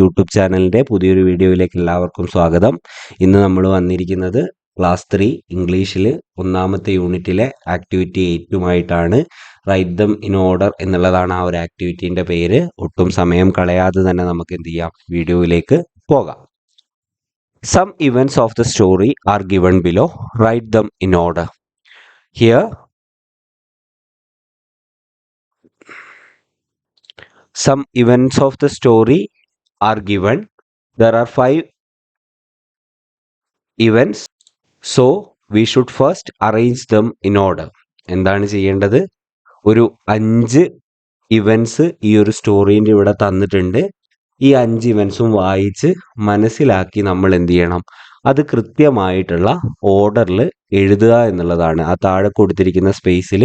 YouTube ചാനലിന്റെ പുതിയൊരു വീഡിയോയിലേക്ക് എല്ലാവർക്കും സ്വാഗതം. ഇന്ന് നമ്മൾ വന്നിരിക്കുന്നത് ക്ലാസ് ത്രീ ഇംഗ്ലീഷിൽ ഒന്നാമത്തെ യൂണിറ്റിലെ ആക്ടിവിറ്റി എയ്റ്റുമായിട്ടാണ്. റൈറ്റ് ദം ഇൻ ഓർഡർ എന്നുള്ളതാണ് ആ ഒരു ആക്ടിവിറ്റീന്റെ പേര്. ഒട്ടും സമയം കളയാതെ തന്നെ നമുക്ക് എന്ത് ചെയ്യാം? വീഡിയോയിലേക്ക് പോകാം. Some events of the story are given below write them in order here some events of the story are given. There are five events. So we should first arrange them in order. എന്താണ് ചെയ്യേണ്ടത്? ഒരു അഞ്ച് events ഈ ഒരു സ്റ്റോറീന്റെ ഇവിടെ തന്നിട്ടുണ്ട്. ഈ അഞ്ച് ഇവൻസും വായിച്ച് മനസ്സിലാക്കി നമ്മൾ എന്ത് ചെയ്യണം? അത് കൃത്യമായിട്ടുള്ള ഓർഡറിൽ എഴുതുക എന്നുള്ളതാണ്. ആ താഴെ കൊടുത്തിരിക്കുന്ന സ്പേസിൽ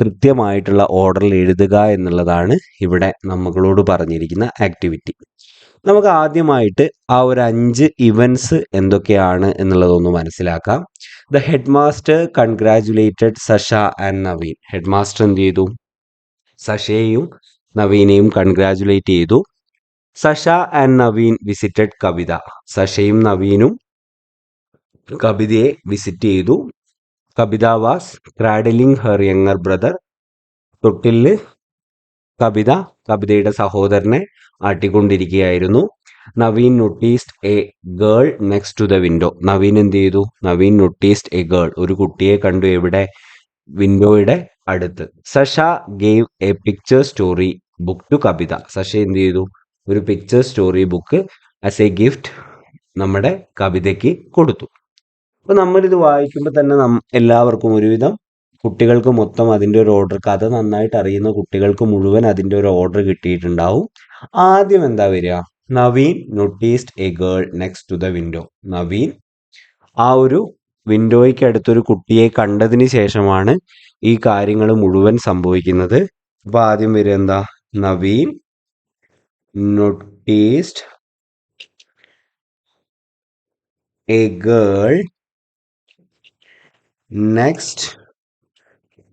കൃത്യമായിട്ടുള്ള ഓർഡറിൽ എഴുതുക എന്നുള്ളതാണ് ഇവിടെ നമ്മളോട് പറഞ്ഞിരിക്കുന്ന ആക്ടിവിറ്റി നമുക്ക് ആദ്യമായിട്ട് ആ ഒരു അഞ്ച് ഇവൻസ് എന്തൊക്കെയാണ് എന്നുള്ളതൊന്ന് മനസ്സിലാക്കാം. The head master congratulated Sasha and Naveen head master എന്ത് ചെയ്തു? സഷയെയും നവീനെയും കൺഗ്രാജുലേറ്റ് ചെയ്തു. സഷ ആൻഡ് നവീൻ വിസിറ്റഡ് കവിത സഷയും നവീനും കവിതയെ വിസിറ്റ് ചെയ്തു. Kavitha was cradling her younger brother തൊട്ടിൽ കവിത കവിതയുടെ സഹോദരനെ ആട്ടിക്കൊണ്ടിരിക്കുകയായിരുന്നു. Naveen noticed a girl next to the window. Naveen എന്ത് ചെയ്തു? Naveen noticed a girl. ഒരു കുട്ടിയെ കണ്ടു എവിടെ? വിൻഡോയുടെ അടുത്ത്. Sasha gave a picture story book to Kavitha. Sasha എന്ത് ചെയ്തു? ഒരു picture story book as a gift നമ്മുടെ കവിതയ്ക്ക് കൊടുത്തു. അപ്പൊ നമ്മളിത് വായിക്കുമ്പോൾ തന്നെ നം എല്ലാവർക്കും ഒരുവിധം കുട്ടികൾക്ക് മൊത്തം അതിന്റെ ഒരു ഓർഡർ കഥ നന്നായിട്ട് അറിയുന്ന കുട്ടികൾക്ക് മുഴുവൻ അതിന്റെ ഒരു ഓർഡർ കിട്ടിയിട്ടുണ്ടാവും. ആദ്യം എന്താ വരിക? Naveen noticed a girl next to the window Naveen ആ ഒരു വിൻഡോയ്ക്ക് അടുത്തൊരു കുട്ടിയെ കണ്ടതിന് ശേഷമാണ് ഈ കാര്യങ്ങൾ മുഴുവൻ സംഭവിക്കുന്നത്. അപ്പൊ ആദ്യം വരിക എന്താ? Naveen noticed a girl next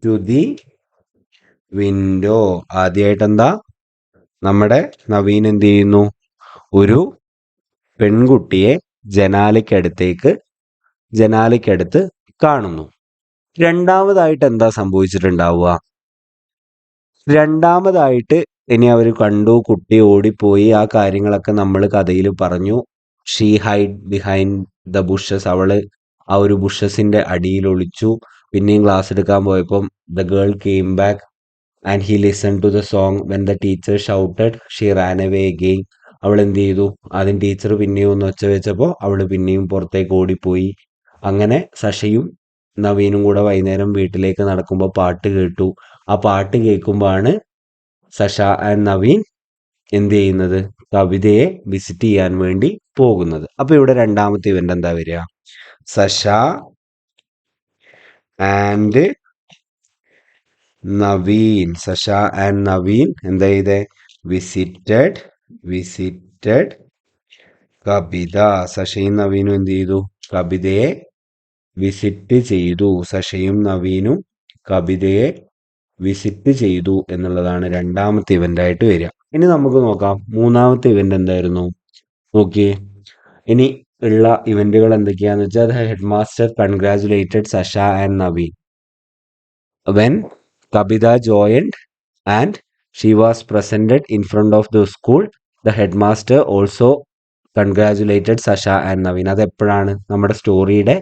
to the window ആദ്യമായിട്ട് എന്താ നമ്മുടെ നവീൻ എന്ത് ചെയ്യുന്നു? ഒരു പെൺകുട്ടിയെ ജനാലയ്ക്കടുത്തേക്ക് ജനാലയ്ക്കടുത്ത് കാണുന്നു. രണ്ടാമതായിട്ട് എന്താ സംഭവിച്ചിട്ടുണ്ടാവുക? രണ്ടാമതായിട്ട് ഇനി അവർ കണ്ടു കുട്ടി ഓടിപ്പോയി. ആ കാര്യങ്ങളൊക്കെ നമ്മൾ കഥയിൽ പറഞ്ഞു. She hide behind the bushes അവൾ ആ ഒരു ബുഷസിന്റെ അടിയിൽ ഒളിച്ചു. പിന്നെയും ക്ലാസ് എടുക്കാൻ പോയപ്പം the girl came back and he listen to the song when the teacher shouted she ran away again അവൾ എന്ത് ചെയ്തു? ആദ്യം ടീച്ചർ പിന്നെയും ഒന്ന് ഒച്ച വെച്ചപ്പോൾ അവൾ പിന്നെയും പുറത്തേക്ക് ഓടിപ്പോയി. അങ്ങനെ സഷയും നവീനും കൂടെ വൈകുന്നേരം വീട്ടിലേക്ക് നടക്കുമ്പോൾ പാട്ട് കേട്ടു. ആ പാട്ട് കേൾക്കുമ്പോഴാണ് സഷ ആൻഡ് നവീൻ എന്ത് ചെയ്യുന്നത്? കവിതയെ വിസിറ്റ് ചെയ്യാൻ വേണ്ടി പോകുന്നത്. അപ്പോൾ ഇവിടെ രണ്ടാമത്തെ ഇവന്റ് എന്താ വരിക? സഷ ആൻഡ് നവീൻ സഷ ആൻഡ് നവീൻ എന്താ ചെയ്തേ വിസിറ്റഡ് വിസിറ്റഡ് കവിത സഷയും നവീനും എന്ത് ചെയ്തു? കവിതയെ വിസിറ്റ് ചെയ്തു. സഷയും നവീനും കവിതയെ വിസിറ്റ് ചെയ്തു എന്നുള്ളതാണ് രണ്ടാമത്തെ ഇവന്റ് ആയിട്ട് വരിക. ഇനി നമുക്ക് നോക്കാം. മൂന്നാമത്തെ ഇവന്റ് എന്തായിരുന്നു? നോക്കിയേ. ഇനി ഉള്ള ഇവന്റുകൾ എന്തൊക്കെയാന്ന് വെച്ചാൽ head master congratulated Sasha and Naveen when Kabita joined and she was presented in front of the school the head master also congratulated Sasha and Naveen അത് എപ്പോഴാണ് നമ്മുടെ സ്റ്റോറിയുടെ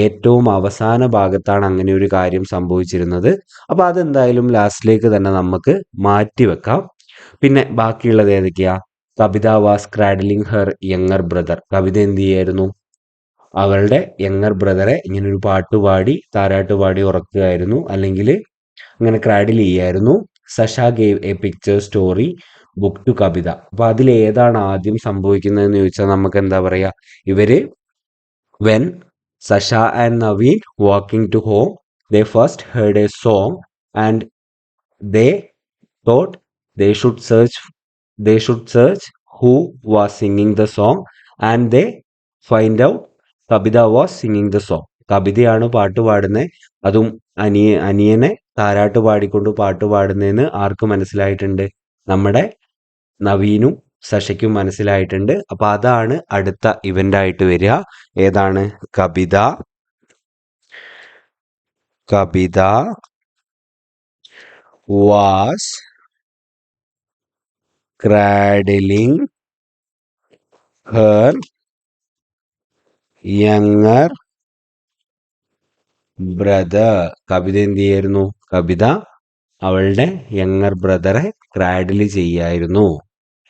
ഏറ്റവും അവസാന ഭാഗത്താണ് അങ്ങനെ ഒരു കാര്യം സംഭവിച്ചിരുന്നത്. അപ്പൊ അതെന്തായാലും ലാസ്റ്റിലേക്ക് തന്നെ നമുക്ക് മാറ്റി വെക്കാം പിന്നെ ബാക്കിയുള്ളത് ഏതൊക്കെയാ? Kavita was cradling her younger brother. Kavita എന്ത് ചെയ്യായിരുന്നു? അവളുടെ യങ്ങർ ബ്രദറെ ഇങ്ങനെ ഒരു പാട്ട് പാടി താരാട്ട് പാടി ഉറക്കുകയായിരുന്നു. അല്ലെങ്കിൽ അങ്ങനെ ക്രാഡിൽ ചെയ്യായിരുന്നു. Sasha gave a picture story book to Kavita. അപ്പൊ അതിൽ ഏതാണ് ആദ്യം സംഭവിക്കുന്നതെന്ന് ചോദിച്ചാൽ നമുക്ക് എന്താ പറയാ? ഇവർ when Sasha and Naveen walking to home they first heard a song and they thought they should search they should search who was singing the song and they find out Kavita was singing the song കബിതയാണ് പാട്ട് പാടുന്നത് അതും അനിയ അനിയനെ താരാട്ട് പാടിക്കൊണ്ട് പാട്ട് പാടുന്നതെന്ന് ആർക്ക് മനസ്സിലായിട്ടുണ്ട്. നമ്മുടെ നവീനും സഷയ്ക്കും മനസ്സിലായിട്ടുണ്ട്. അപ്പം അതാണ് അടുത്ത ഇവന്റ് ആയിട്ട് വരിക. ഏതാണ്? Kavita Kavita was cradling her younger brother Kavita എന്ത് ചെയ്യായിരുന്നു? കവിത അവളുടെ യങ്ങർ ബ്രദറെ ക്രാഡിൽ ചെയ്യായിരുന്നു.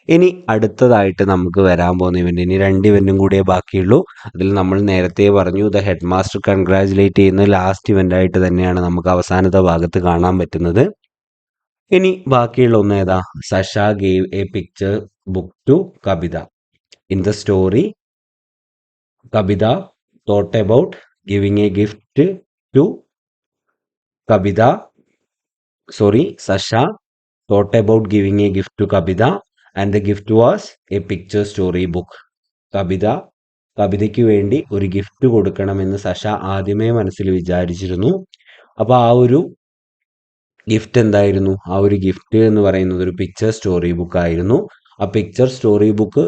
ഇനി അടുത്തതായിട്ട് നമുക്ക് വരാൻ പോകുന്ന ഇവന്റ് ഇനി രണ്ട് ഇവന്റും കൂടിയേ ബാക്കിയുള്ളൂ. അതിൽ നമ്മൾ നേരത്തെ പറഞ്ഞു ദ ഹെഡ് മാസ്റ്റർ കൺഗ്രാജുലേറ്റ് ചെയ്യുന്ന ലാസ്റ്റ് ഇവന്റ് ആയിട്ട് തന്നെയാണ് നമുക്ക് അവസാനത്തെ ഭാഗത്ത് കാണാൻ പറ്റുന്നത്. ഇനി ബാക്കിയുള്ള ഒന്ന് ഏതാ? Sasha gave a picture book to Kavita. In the story Kavita thought about giving a gift to Kavita. Sorry Sasha thought about giving a gift to Kavita. And the gift was a picture story book. Kavita കവിതയ്ക്ക് വേണ്ടി ഒരു gift കൊടുക്കണമെന്ന് സഷ ആദ്യമേ മനസ്സിൽ വിചാരിച്ചിരുന്നു. അപ്പോൾ ആ ഒരു ഗിഫ്റ്റ് എന്തായിരുന്നു? ആ ഒരു ഗിഫ്റ്റ് എന്ന് പറയുന്നത് ഒരു പിക്ചർ സ്റ്റോറി ബുക്ക് ആയിരുന്നു. ആ പിക്ചർ സ്റ്റോറി ബുക്ക്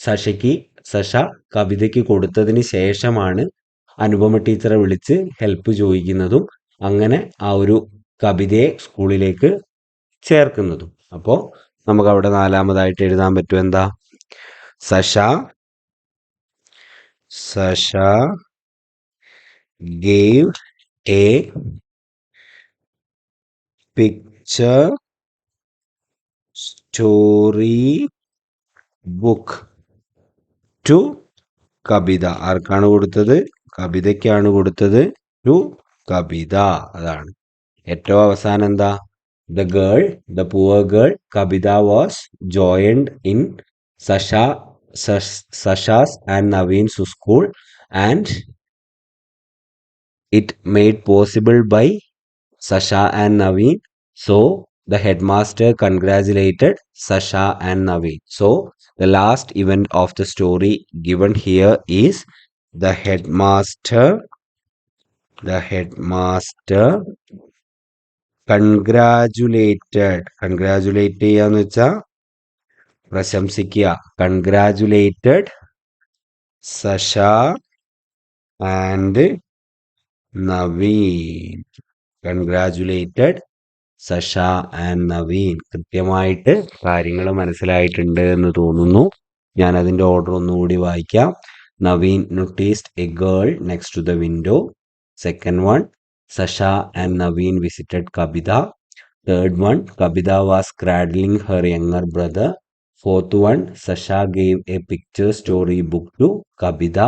സഷയ്ക്ക് സഷ കവിതയ്ക്ക് കൊടുത്തതിന് ശേഷമാണ് അനുപമ ടീച്ചറെ വിളിച്ച് ഹെൽപ്പ് ചോദിക്കുന്നതും അങ്ങനെ ആ ഒരു കവിതയെ സ്കൂളിലേക്ക് ചേർക്കുന്നതും. അപ്പോൾ നമുക്ക് അവിടെ നാലാമതായിട്ട് എഴുതാൻ പറ്റും എന്താ? Sasha Sasha gave a picture story book to Kavita. ആർക്കാണ് കൊടുത്തത്? കവിതയ്ക്കാണ് കൊടുത്തത്. ടു കവിത. അതാണ്. ഏറ്റവും അവസാനം എന്താ? The girl the poor girl Kavita was joined in Sasha Sasha's and Naveen's school and it made possible by സഷ and Naveen so the headmaster congratulated Sasha and Naveen. So, the last event of the story given here is the headmaster. The headmaster congratulated. Congratulate ചെയ്യാന്ന് വെച്ചാൽ പ്രശംസിക്കുക congratulated സഷ and Naveen congratulated Sasha and Naveen കൃത്യമായിട്ട് കാര്യങ്ങൾ മനസ്സിലായിട്ടുണ്ട് എന്ന് തോന്നുന്നു. ഞാൻ അതിന്റെ ഓർഡർ ഒന്നുകൂടി വായിക്കാം. Naveen noticed a girl next to the window second one Sasha and Naveen visited Kavita third one Kavita was cradling her younger brother fourth one Sasha gave a picture story book to Kavita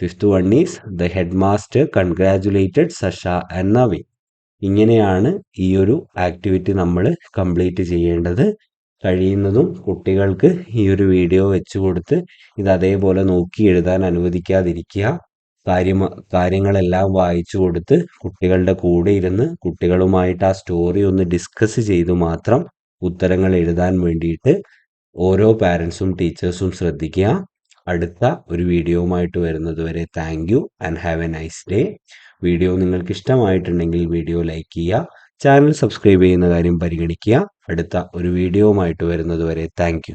fifth one is the head master congratulated Sasha and Naveen ഇങ്ങനെയാണ് ഈ ഒരു activity നമ്മൾ complete ചെയ്യേണ്ടത്. കഴിയുന്നതും കുട്ടികൾക്ക് ഈ ഒരു video വെച്ച് കൊടുത്ത് ഇത് അതേപോലെ നോക്കി എഴുതാൻ അനുവദിക്കാതിരിക്കുക. കാര്യം കാര്യങ്ങളെല്ലാം വായിച്ചു കൊടുത്ത് കുട്ടികളുടെ കൂടെ ഇരുന്ന് കുട്ടികളുമായിട്ട് ആ സ്റ്റോറി ഒന്ന് ഡിസ്കസ് ചെയ്തു മാത്രം ഉത്തരങ്ങൾ എഴുതാൻ വേണ്ടിയിട്ട് ഓരോ പാരൻസും ടീച്ചേഴ്സും ശ്രദ്ധിക്കുക. അടുത്ത ഒരു വീഡിയോവുമായിട്ട് വരുന്നത് വരെ thank you and have a nice day video നിങ്ങൾക്ക് ഇഷ്ടമായിട്ടുണ്ടെങ്കിൽ വീഡിയോ ലൈക്ക് ചെയ്യുക ചാനൽ സബ്സ്ക്രൈബ് ചെയ്യുന്ന കാര്യം പരിഗണിക്കുക. അടുത്ത ഒരു വീഡിയോവുമായിട്ട് വരുന്നത് വരെ താങ്ക്